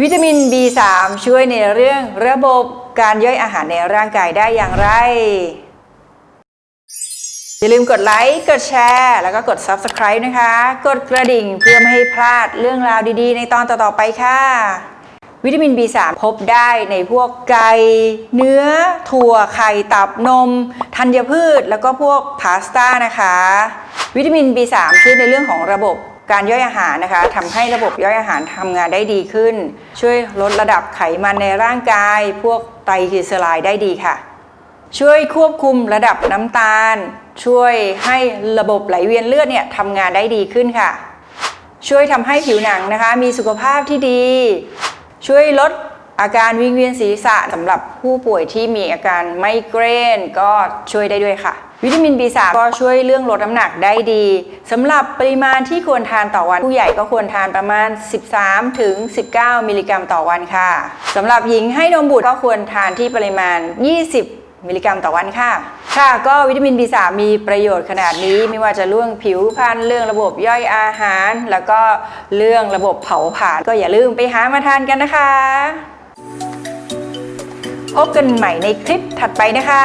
วิตามิน B3 ช่วยในเรื่องระบบการย่อยอาหารในร่างกายได้อย่างไร อย่าลืมกดไลค์ กดแชร์ แล้วก็กด Subscribe นะคะ กดกระดิ่งเพื่อไม่ให้พลาดเรื่องราวดีๆ ในตอนต่อ ๆ ไปค่ะ วิตามิน B3 พบได้ในพวกไก่ เนื้อ ถั่ว ไข่ ตับ นม ธัญพืช แล้วก็พวกพาสต้านะคะ วิตามิน B3 ช่วยในเรื่องของระบบ การย่อยอาหารนะคะทำให้ระบบย่อยอาหารทำงานได้ดีขึ้น ช่วยลดระดับไขมันในร่างกาย พวกไตรกลีเซอไรด์ได้ดีค่ะ ช่วยควบคุมระดับน้ำตาล ช่วยให้ระบบไหลเวียนเลือดเนี่ยทำงานได้ดีขึ้นค่ะ ช่วยทำให้ผิวหนังนะคะ มีสุขภาพที่ดี ช่วยลด อาการวิงเวียนศีรษะสำหรับผู้ป่วยที่มีอาการไมเกรนก็ช่วยได้ด้วยค่ะ วิตามิน B3 ก็ช่วยเรื่องลดน้ำหนักได้ดีสำหรับปริมาณที่ควรทานต่อวัน ผู้ใหญ่ก็ควรทานประมาณ 13 ถึง 19 มิลลิกรัมต่อวันค่ะสำหรับหญิงให้นมบุตรก็ควรทานที่ปริมาณ 20มิลลิกรัมต่อวันค่ะ ค่ะ ก็วิตามิน B3 มีประโยชน์ขนาดนี้ ไม่ว่าจะเรื่องผิวพรรณเรื่องระบบย่อยอาหาร แล้วก็เรื่องระบบเผาผลาญก็อย่าลืมไปหามาทานกันนะคะ พบกันใหม่ในคลิปถัดไปนะคะ